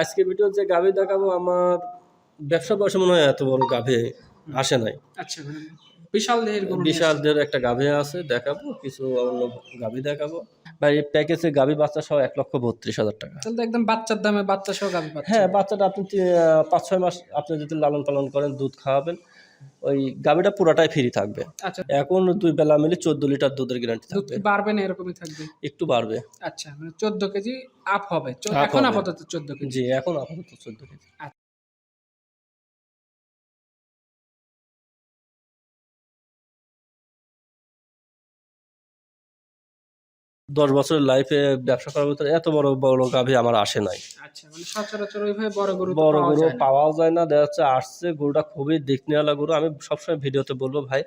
আজকে ভিডিও যে গাভী দেখাবো আমার ব্যবসা বয়সে মনে হয় এত বড় গাভী আসে নাই। আচ্ছা মানে বিশাল দেহের বিশাল দেহের একটা গাভী আছে দেখাবো কিছু অন্য গাভী দেখাবো। ভাই এই প্যাকেজে গাভী বাচ্চা সহ এক লক্ষ বত্রিশ হাজার টাকা। তাহলে একদম বাচ্চার দামে বাচ্চা সহ গাভি হ্যাঁ বাচ্চাটা আপনি পাঁচ ছয় মাস আপনি যদি লালন পালন করেন দুধ খাওয়াবেন। ওই গাভীটা পুরাটাই ফ্রি থাকবে। আচ্ছা। এখন দুই বেলা মিলে চোদ্দ লিটার দুধের গ্যারান্টি থাকবে। বাড়বে না এরকমই থাকবে? একটু বাড়বে। আচ্ছা মানে চোদ্দ কেজি আপ হবে। এখন আপাতত চোদ্দ কেজি। জি এখন আপাতত চোদ্দ কেজি। দশ বছরের লাইফে ব্যবসা করার ভিতরে এত বড় বড় গাভী আমার আসে নাই। আচ্ছা মানে বড় গরু পাওয়া যায় না। পাওয়াও যায় না দেখা যাচ্ছে আসছে গরুটা খুবই দিক নেওয়ালা গরু। আমি সবসময় ভিডিওতে বলব ভাই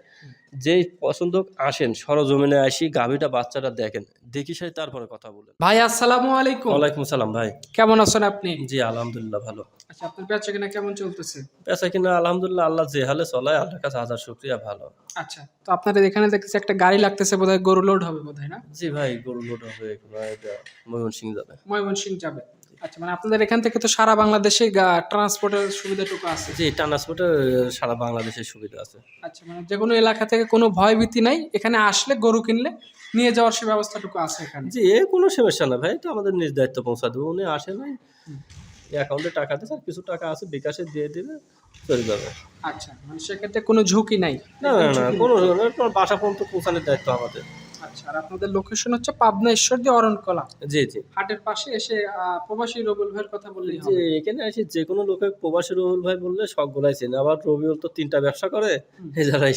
যেই পছন্দ আসেন সরজমিনে আসি গাভীটা বাচ্চাটা দেখেন। দেখি সেই তারপরে কথা বলেন। ভাই আসসালামু আলাইকুম। ওয়ালাইকুম সালাম ভাই। কেমন আছেন আপনি? জি আলহামদুলিল্লাহ ভালো। আচ্ছা আপনার বেচা কিনা কেমন চলতেছে? পেশা কিনা আলহামদুলিল্লাহ আল্লাহ যে হালে চলায় আল্লাহর কাছে হাজার শুক্রিয়া ভালো। আচ্ছা তো আপনাদের এখানে দেখতেছি একটা গাড়ি লাগতেছে বোধহয় গরু লোড হবে বোধহয় না? জি ভাই গরু লোড হবে ময়মনসিং যাবে। ময়মনসিং যাবে। আচ্ছা মানে আপনাদের এখান থেকে তো সারা বাংলাদেশে ট্রান্সপোর্টের সুবিধাটুকু আছে। জি ট্রান্সপোর্টের সারা বাংলাদেশের সুবিধা আছে। আচ্ছা মানে যে কোনো এলাকা থেকে কোনো ভয় ভীতি নাই এখানে আসলে গরু কিনলে নিয়ে যাওয়ার সে ব্যবস্থাটুকু আছে এখানে। জি এ কোনো সমস্যা না ভাই তো আমাদের নিজ দায়িত্ব পৌঁছা দেবো উনি আসে নাই। অ্যাকাউন্টে টাকা দিচ্ছে আর কিছু টাকা আছে বিকাশে দিয়ে দিবে চলে যাবে। আচ্ছা মানে সেক্ষেত্রে কোনো ঝুঁকি নাই? না না না কোনো বাসা পর্যন্ত পৌঁছানোর দায়িত্ব আমাদের। আচ্ছা আর আপনাদের লোকেশন হচ্ছে পাবনা ঈশ্বরদী অরণকলা। জি জি। হাটের পাশে এসে প্রবাসী ভাইয়ের কথা বললেই যে হবে। এখানে আসি যে কোনো লোকের প্রবাসী রবিউল ভাই বললে সবগুলাই চেনে। আবার রবিউল তো তিনটা ব্যবসা করে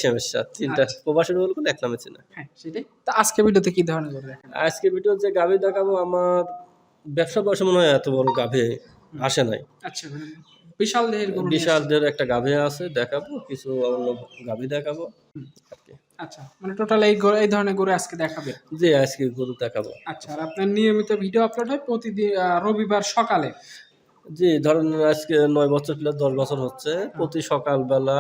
সমস্যা তিনটা প্রবাসী রবিউল করলে এক নামে চেনে। হ্যাঁ সেটাই। তো আজকে ভিডিওতে কি ধরনের গরু দেখেন? আজকে ভিডিও যে গাভী দেখাবো আমার ব্যবসা বয়সে মনে হয় এত বড় গাভী আসে নাই। আচ্ছা মানে বিশাল দেহের বিশাল দের একটা গাভী আছে দেখাবো কিছু অন্য গাভী দেখাবো। আর। আচ্ছা মানে টোটাল এই গরু- এই ধরনের গরু আজকে দেখাবে? জি আজকে গরু দেখাবো। আচ্ছা আর আপনার নিয়মিত ভিডিও আপলোড হয় প্রতিদিন রবিবার সকালে? জি ধরেন আজকে নয় বছর প্লাস দশ বছর হচ্ছে প্রতি সকালবেলা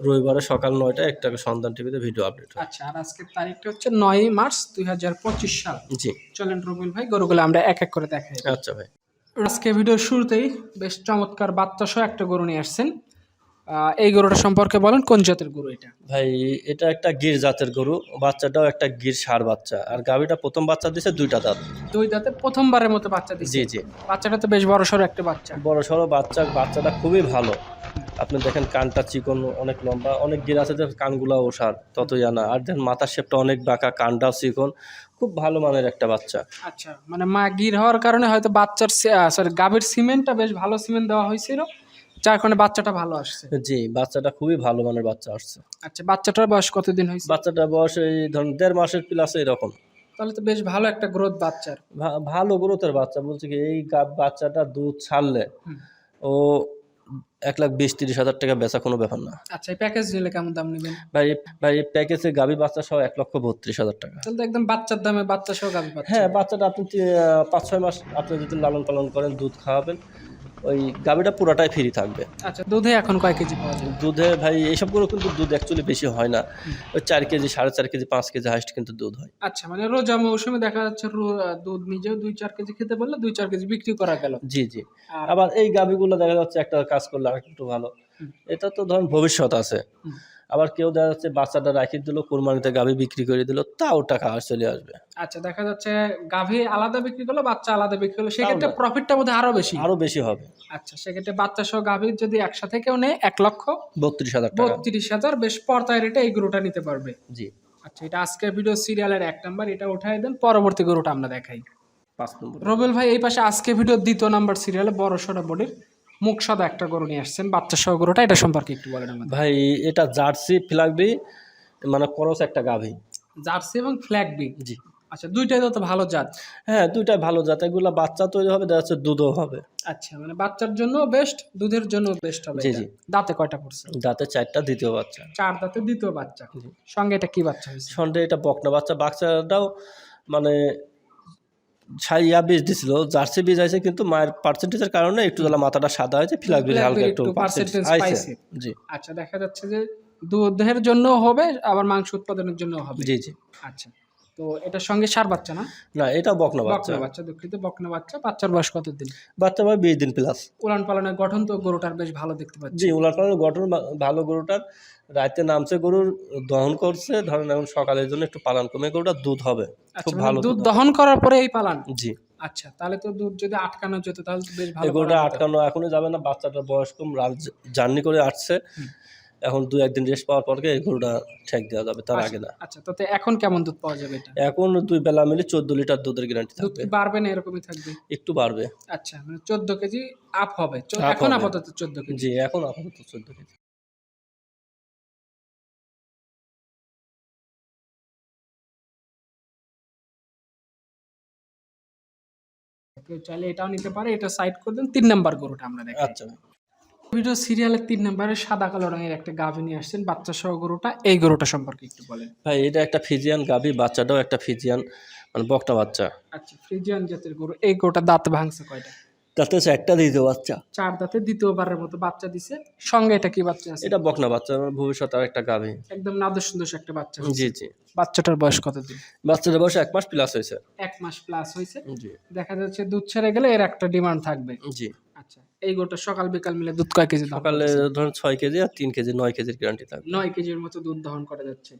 রবিবারে সকাল নয়টা একটা সন্ধান টিভিতে ভিডিও আপডেট আচ্ছা আর আজকের তারিখটা হচ্ছে নয় মার্চ দুই হাজার পঁচিশ সাল। জি। চলেন রবিল ভাই গরুগুলো আমরা এক এক করে দেখাই। আচ্ছা ভাই। আজকে ভিডিওর শুরুতেই বেশ চমৎকার সহ একটা গরু নিয়ে আসছেন। এই গরুটা সম্পর্কে বলেন কোন জাতের গরু এটা? ভাই এটা একটা গির জাতের গরু বাচ্চাটাও একটা গির সার বাচ্চা। আর গাভীটা প্রথম বাচ্চা দিছে দুইটা দাঁত। দুই দাঁতে প্রথমবারের মতো বাচ্চা দিচ্ছে জি জি। বাচ্চাটা তো বেশ বড় সড়ো একটা বাচ্চা। বড় সড়ো বাচ্চা বাচ্চাটা খুবই ভালো। আপনি দেখেন কানটা চিকন অনেক লম্বা অনেক গির আছে যে কানগুলা ওষার ততই আনা। আর দেখেন মাথার শেপটা অনেক বাঁকা কানটাও চিকন খুব ভালো মানের একটা বাচ্চা। আচ্ছা মানে মা গির হওয়ার কারণে হয়তো বাচ্চার সরি গাভীর সিমেন্টটা বেশ ভালো সিমেন্ট দেওয়া হয়েছিল। কারণে বাচ্চাটা ভালো আসছে। জি বাচ্চাটা খুবই ভালো মানের বাচ্চা আসছে। আচ্ছা বাচ্চাটার বয়স কতদিন হয়েছে? বাচ্চাটা বয়স এই ধরুন দেড় মাসের প্লাস এরকম। তাহলে তো বেশ ভালো একটা গ্রোথ বাচ্চার। ভালো গ্রোথের বাচ্চা। বলছে কি এই বাচ্চাটা দুধ ছাড়লে ও এক লাখ বিশ তিরিশ হাজার টাকা বেচা কোনো ব্যাপার না। আচ্ছা এই প্যাকেজ নিলে কেমন দাম নেবেন? ভাই ভাই এই প্যাকেজে গাভী বাচ্চা সহ এক লক্ষ বত্রিশ হাজার টাকা। তাহলে একদম বাচ্চার দামে বাচ্চা সহ গাভী হ্যাঁ বাচ্চাটা আপনি পাঁচ ছয় মাস আপনি যদি লালন পালন করেন দুধ খাওয়াবেন ওই গাভীটা পুরাটাই ফ্রি থাকবে। আচ্ছা দুধে এখন কয় কেজি পাওয়া যায়? দুধে ভাই এইসবগুলো কিন্তু দুধ অ্যাকচুয়ালি বেশি হয় না। ওই চার কেজি সাড়ে চার কেজি পাঁচ কেজি হাইস্ট কিন্তু দুধ হয়। আচ্ছা মানে রোজা মৌসুমে দেখা যাচ্ছে দুধ নিজেও দুই চার কেজি খেতে পারলে দুই চার কেজি বিক্রি করা গেল। জি জি। আবার এই গাভীগুলো দেখা যাচ্ছে একটা কাজ করলে আর একটু ভালো এটা তো ধরুন ভবিষ্যৎ আছে। আবার কেউ দেখা যাচ্ছে বাচ্চাটা রাখি দিল কোরবানিতে গাভী বিক্রি করে দিল তাও টাকা চলে আসবে। আচ্ছা দেখা যাচ্ছে গাভী আলাদা বিক্রি করল বাচ্চা আলাদা বিক্রি করল সেক্ষেত্রে প্রফিটটা বোধহয় আরও বেশি। আরও বেশি হবে। আচ্ছা সেক্ষেত্রে বাচ্চা সহ গাভীর যদি একসাথে কেউ নেয় এক লক্ষ বত্রিশ হাজার টাকা। বত্রিশ হাজার বেশ পর্তায় রেটে এই গরুটা নিতে পারবে। জি। আচ্ছা এটা আজকের ভিডিও সিরিয়ালের এক নাম্বার এটা উঠাই দেন পরবর্তী গরুটা আমরা দেখাই। রবেল ভাই এই পাশে আজকে ভিডিও দ্বিতীয় নাম্বার সিরিয়ালে বড় সড়ো বডির মুখ সাদা একটা গরু নিয়ে আসছেন বাচ্চা সহ গরুটা এটা সম্পর্কে একটু বলেন আমাদের। ভাই এটা জার্সি ফ্লাগবি মানে করস একটা গাভী। জার্সি এবং ফ্ল্যাগ বি জি। আচ্ছা দুইটাই তো ভালো জাত। হ্যাঁ দুইটাই ভালো জাত। এগুলা বাচ্চা তৈরি হবে দেখা যাচ্ছে দুধও হবে। আচ্ছা মানে বাচ্চার জন্য বেস্ট দুধের জন্য বেস্ট হবে জি, জি। দাঁতে কয়টা পড়ছে? দাঁতে চারটা দ্বিতীয় বাচ্চা। চার দাঁতে দ্বিতীয় বাচ্চা। সঙ্গে এটা কি বাচ্চা হয়েছে? সন্ধ্যে এটা বকনা বাচ্চা। বাচ্চাটাও মানে ছাইয়া বীজ দিছিল জার্সি বীজ আছে কিন্তু মায়ের পার্সেন্টেজের কারণে একটু জ্বালা মাথাটা সাদা হয়েছে ফিলাক বীজ হালকা একটু পার্সেন্টেজ পাইছে। জি। আচ্ছা দেখা যাচ্ছে যে দুধের জন্য হবে আবার মাংস উৎপাদনের জন্য হবে। জি জি। আচ্ছা। তো এটার সঙ্গে সার বাচ্চা না? না এটা বকনা বাচ্চা। বকনা বাচ্চা দুঃখিত বকনা বাচ্চা। বাচ্চার বয়স কতদিন? বাচ্চা ভাই বিশ দিন প্লাস উলান পালনের গঠন তো গরুটার বেশ ভালো দেখতে পাচ্ছি। জি উলার পালার গঠন ভালো গরুটার। রাতে নামছে গরুর দহন করছে। ধরেন এখন সকালের জন্য একটু পালন কমে গরুটার দুধ হবে। আচ্ছা খুব মানে ভালো দুধ দহন করার পরে এই পালান? জি। আচ্ছা তাহলে তো দুধ যদি আটকানো যেত তাহলে বেশ ভালো গরুটা আটকানো এখনই যাবে না বাচ্চাটার বয়স কম জার্নি করে আসছে। এখন দু একদিন রেস্ট পাওয়ার পরকে এই গরুটা ঠেক দেওয়া যাবে তার আগে না। আচ্ছা তাতে এখন কেমন দুধ পাওয়া যাবে এটা? এখন দুই বেলা মিলে চোদ্দ লিটার দুধের গ্যারান্টি থাকবে কি বাড়বে না এরকমই থাকবে? একটু বাড়বে। আচ্ছা মানে চোদ্দ কেজি আপ হবে। এখন আপাতত চোদ্দ কেজি। জি এখন আপাতত চোদ্দ কেজি। কেউ চাইলে এটাও নিতে পারে এটা সাইড করে দেন তিন নাম্বার গরুটা আমরা দেখি আচ্ছা। ভিডিও সিরিয়ালের তিন নাম্বারে সাদা কালো রঙের একটা গাভী নিয়ে আসছেন বাচ্চা সহ গরুটা। এই গরুটা সম্পর্কে একটু বলেন। ভাই এটা একটা ফিজিয়ান গাবি বাচ্চাটাও একটা ফিজিয়ান মানে বকটা বাচ্চা। আচ্ছা ফ্রিজিয়ান জাতের গরু। এই গরুটা দাঁত ভাঙছে কয়টা? তাতে হচ্ছে একটা দিতে বাচ্চা। চার দাঁতে দ্বিতীয়বারের মতো বাচ্চা দিছে। সঙ্গে এটা কি বাচ্চা আছে? এটা বকনা বাচ্চা আমার ভবিষ্যৎ আর একটা গাভি। একদম সুন্দর একটা বাচ্চা জি জি। বাচ্চাটার বয়স কতদিন? বাচ্চাটার বয়স এক মাস প্লাস হয়েছে। এক মাস প্লাস হয়েছে। জি। দেখা যাচ্ছে দুধ ছেড়ে গেলে এর একটা ডিমান্ড থাকবে। জি। আচ্ছা। এই গরুটা সকাল বিকাল মিলে দুধ কয় কেজি সকালে ধরুন ছয় কেজি আর তিন কেজি নয় কেজির গ্যারান্টি থাকবে। নয় কেজির মতো দুধ দহন করা যাচ্ছে।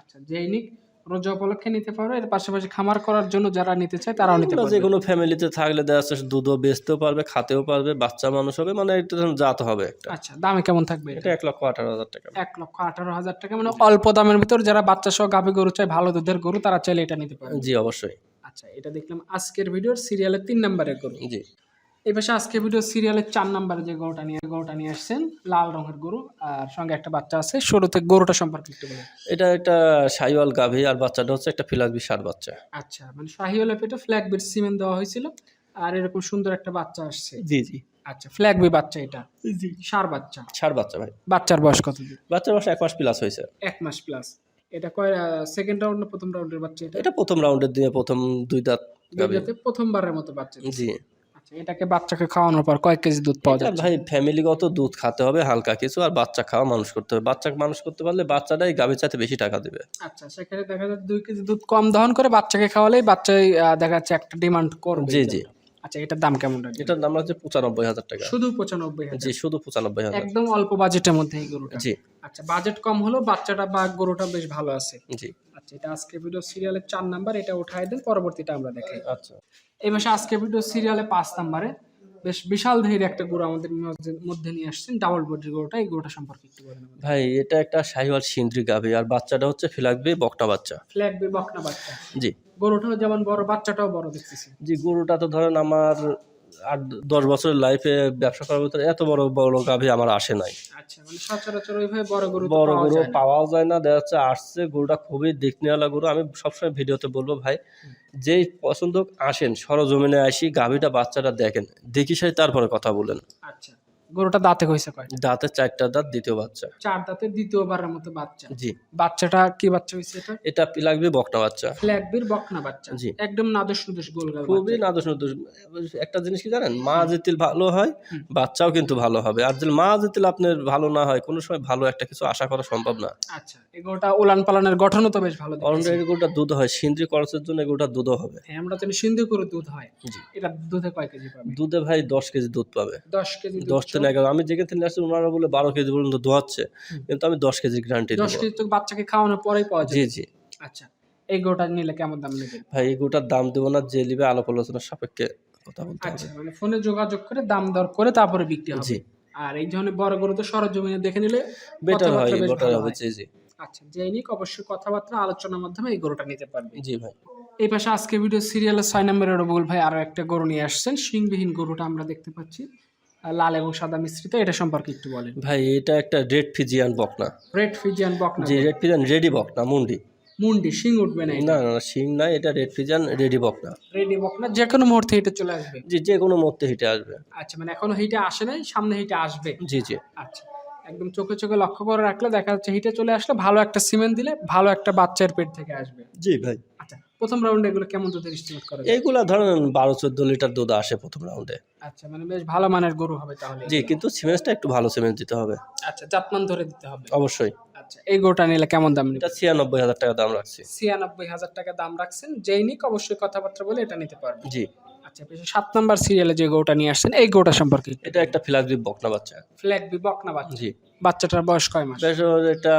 আচ্ছা যেই নিক রোজা উপলক্ষে নিতে পারো। এর পাশাপাশি খামার করার জন্য যারা নিতে চায় তারাও নিতে পারবে। যে কোনো ফ্যামিলিতে থাকলে দেখা যাচ্ছে দুধও বেচতেও পারবে খাতেও পারবে বাচ্চা মানুষ হবে মানে ধরুন জাত হবে একটা। আচ্ছা দামে কেমন থাকবে এটা? এটা এক লক্ষ আঠারো হাজার টাকা। এক লক্ষ আঠারো হাজার টাকা মানে অল্প দামের ভিতর যারা বাচ্চা সহ গাভী গরু চায় ভালো দুধের গরু তারা চাইলে এটা নিতে পারে জি অবশ্যই। আচ্ছা এটা দেখলাম আজকের ভিডিওর সিরিয়ালের তিন নম্বরের গরু। জি। এই পাশে আজকের ভিডিও সিরিয়ালের চার নাম্বারে যে গরুটা নিয়ে গরুটা নিয়ে আসছেন লাল রঙের গরু আর সঙ্গে একটা বাচ্চা আছে। শুরুতে গরুটা সম্পর্কে একটু বলেন। এটা একটা সাইওয়াল গাভী আর বাচ্চাটা হচ্ছে একটা ফিলাসবি সার বাচ্চা। আচ্ছা মানে শাহিওয়ালা পেটে ফ্ল্যাগ বিট সিমেন্ট দেওয়া হয়েছিল আর এরকম সুন্দর একটা বাচ্চা আসছে। জি জি। আচ্ছা ফ্ল্যাগ বি বাচ্চা এটা? জি সার বাচ্চা? সার বাচ্চা ভাই। বাচ্চার বয়স কত বাচ্চার বয়স এক মাস প্লাস হয়েছে। এক মাস প্লাস এটা কয় সেকেন্ড রাউন্ড না প্রথম রাউন্ডের বাচ্চা এটা? এটা প্রথম রাউন্ডের দিয়ে প্রথম দুই দাঁত প্রথমবারের মতো বাচ্চা। জি। এটাকে বাচ্চাকে খাওয়ানোর পর কয়েক কেজি দুধ পাওয়া যায় ভাই ফ্যামিলিগত দুধ খেতে হবে হালকা কিছু আর বাচ্চা খাওয়া মানুষ করতে হবে। বাচ্চা মানুষ করতে পারলে বাচ্চাটাই গাভীর চাইতে বেশি টাকা দেবে। আচ্ছা সেখানে দেখা যাচ্ছে দুই কেজি দুধ কম দহন করে বাচ্চাকে খাওয়ালেই বাচ্চাই দেখা যাচ্ছে একটা ডিমান্ড করবে জি জি। আচ্ছা এটার দাম কেমন এটার দাম হচ্ছে পঁচানব্বই হাজার টাকা। শুধু পঁচানব্বই হাজার। জি শুধু পঁচানব্বই হাজার। একদম অল্প বাজেটের মধ্যে এই গরুটা। জি। আচ্ছা বাজেট কম হলেও বাচ্চাটা বা গরুটা বেশ ভালো আছে। জি। আচ্ছা এটা আজকে ভিডিও সিরিয়ালের চার নাম্বার এটা উঠাই দেন পরবর্তীটা আমরা দেখাই। আচ্ছা। এই মাসে আজকে ভিডিও সিরিয়ালে পাঁচ নাম্বারে বেশ বিশাল ধৈর্য একটা গরু আমাদের মধ্যে- নিয়ে আসছেন। ডাবল বডির গরুটা এই গরুটা সম্পর্কে একটু বলেন ভাই এটা একটা শাহিওয়াল সিন্দ্রি গাভী আর বাচ্চাটা হচ্ছে ফ্ল্যাগবে বকটা বাচ্চা। ফ্ল্যাগবে বকটা বকনা বাচ্চা। জি। গরুটাও যেমন বড় বাচ্চাটাও বড় দেখতেছি। জি গরুটা তো ধরেন আমার আট দশ বছরের লাইফে ব্যবসা করার ভিতরে এত বড় বড় গাভী আমার আসে নাই। আচ্ছা মানে বড় গরু পাওয়া যায় না। পাওয়াও যায় না দেখা যাচ্ছে আসছে গরুটা খুবই দেখনেওয়ালা গরু। আমি সবসময় ভিডিওতে বলব ভাই যেই পছন্দ আসেন সরজমিনে আসি গাভীটা বাচ্চাটা দেখেন দেখি সাই তারপরে কথা বলেন। আচ্ছা গরুটা দাঁতে হয়েছে কয়? দাঁতে চারটা দাঁত দ্বিতীয় বাচ্চা। চার দাঁতে দ্বিতীয়বারের মতো বাচ্চা। জি। বাচ্চাটা কি বাচ্চা হয়েছে এটা? এটা লাগবে বকটা বাচ্চা। ফ্ল্যাগ বির বকনা বাচ্চা। জি। একদম নাদুস নুদুস গোল গাল খুবই নাদোষ নদোষ একটা জিনিস কি জানেন? মা যেতিল ভালো হয় বাচ্চাও কিন্তু ভালো হবে। আর যদি মা যেতিল আপনার ভালো না হয় কোনো সময় ভালো একটা কিছু আশা করা সম্ভব না। আচ্ছা এই গরুটা উলান পালানের গঠনও তো বেশ ভালো। অলরেডি গরুটা দুধ হয় সিন্দ্রি খরচের জন্য গরুটা দুধও হবে। হ্যাঁ, আমরা জানি সিন্ধু করে দুধ হয়। জি। এটা দুধে কয় কেজি পাবে? দুধে ভাই দশ কেজি দুধ পাবে। দশ কেজি দশ থেকে এগারো আমি যেখান থেকে আসছি ওনারা বলে বারো কেজি পর্যন্ত দোয়াচ্ছে। কিন্তু আমি দশ কেজি গ্যারান্টি দশ কেজি তো বাচ্চাকে খাওয়ানোর পরেই পাওয়া যায় জি জি। আচ্ছা এই গরুটা নিলে কেমন দাম নেবেন? ভাই এই গরুটার দাম দেবো না যে নিবে আলাপ আলোচনার সাপেক্ষে কথা বলতে আচ্ছা মানে ফোনে যোগাযোগ করে দাম দর করে তারপরে বিক্রি হবে। জি। আর এই ধরনের বড় গরু তো সরজমিনে দেখে নিলে বেটার হয় বেটার হবে জি জি। আচ্ছা অবশ্যই কথাবার্তা আলোচনার মাধ্যমে এই গরুটা নিতে পারবে। জি ভাই। এই পাশে আজকে ভিডিও সিরিয়ালের ছয় নম্বরের রবুল ভাই আরও একটা গরু নিয়ে আসছেন। শিংবিহীন গরুটা আমরা দেখতে পাচ্ছি। লাল এবং সাদা মিশ্রিত এটা সম্পর্কে একটু বলেন। ভাই এটা একটা রেড ফিজিয়ান বকনা। রেড ফিজিয়ান বকনা জি রেড ফিজিয়ান রেডি বকনা মুন্ডি। মুন্ডি শিং উঠবে না না না না, শিং নাই এটা রেড ফিজিয়ান রেডি বকনা। রেডি বকনা যে কোনো মুহূর্তে হিটে চলে আসবে। জি যে কোনো মুহূর্তে হিটে আসবে। আচ্ছা মানে এখনও হিটে আসে নাই সামনে হিটে আসবে। জি জি। আচ্ছা একদম চোখে চোখে লক্ষ্য করে রাখলে দেখা যাচ্ছে হিটে চলে আসলে ভালো একটা সিমেন্ট দিলে ভালো একটা বাচ্চার পেট থেকে আসবে। জি ভাই। আচ্ছা প্রথম রাউন্ডে এগুলো কেমন দুধের এস্টিমেট করা যায়? এইগুলা ধরেন বারো চোদ্দ লিটার দুধ আসে প্রথম রাউন্ডে আচ্ছা মানে বেশ ভালো মানের গরু হবে তাহলে জি কিন্তু সিমেন্সটা একটু ভালো সিমেন্স দিতে হবে। আচ্ছা জাতমান ধরে দিতে হবে। অবশ্যই। আচ্ছা এই গোটা নিলে কেমন দাম এটা ছিয়ানব্বই হাজার টাকা দাম রাখছি। ছিয়ানব্বই হাজার টাকা দাম রাখছেন যেই নিক অবশ্যই কথাবার্তা বলে এটা নিতে পারবে। জি। আচ্ছা সাত নাম্বার সিরিয়ালে যে গরুটা নিয়ে আসছেন এই গরুটা সম্পর্কে এটা একটা ফিলাগ্রি বকনা বাচ্চা। ফ্ল্যাগ বি বকনা বাচ্চা। জি। বাচ্চাটার বয়স কয় মাস? বেশ এটা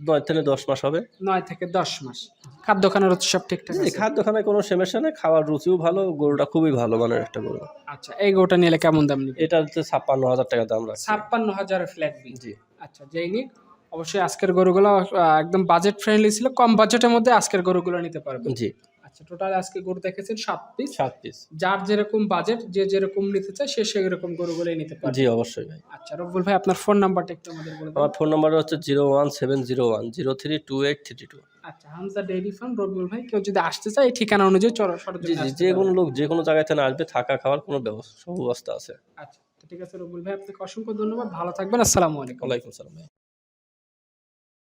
নয় থেকে দশ মাস হবে। নয় থেকে দশ মাস। খাদ্য খানার সব ঠিকঠাক জি, খাদ্য খাদ্যখানায় কোনো সমস্যা নেই খাওয়ার রুচিও ভালো গরুটা খুবই ভালো মানের একটা গরু। আচ্ছা এই গরুটা নিলে কেমন দাম নিবে? এটা হচ্ছে ছাপ্পান্ন হাজার টাকা দাম রাখছি। ছাপ্পান্ন হাজার ফ্ল্যাট বিল জি। আচ্ছা যেই নিক অবশ্যই আজকের গরুগুলো একদম বাজেট ফ্রেন্ডলি ছিল কম বাজেটের মধ্যে আজকের গরুগুলো নিতে পারবেন। জি। আচ্ছা টোটাল আজকে গরু দেখেছেন সাত পিস সাত পিস যার যেরকম বাজেট যে যেরকম নিতে চায় সে সেরকম গরুগুলোই নিতে পারে জি অবশ্যই ভাই। আচ্ছা রব্বুল ভাই আপনার ফোন নাম্বারটা একটু আমাদের বলে দেন। আমার ফোন নাম্বার হচ্ছে zero one seven zero one zero three two eight three two আচ্ছা হামজা ডেইরি ফার্ম রবিউল ভাই কেউ যদি আসতে চায় এই ঠিকানা অনুযায়ী চলো জি জি যে কোনো লোক যে কোনো জায়গায় থেকে আসবে থাকা খাওয়ার কোনো ব্যবস্থা সব ব্যবস্থা আছে। আচ্ছা ঠিক আছে রবিউল ভাই আপনাকে অসংখ্য ধন্যবাদ। ভালো থাকবেন আসসালামু আলাইকুম। ওয়ালাইকুম সালাম ভাই।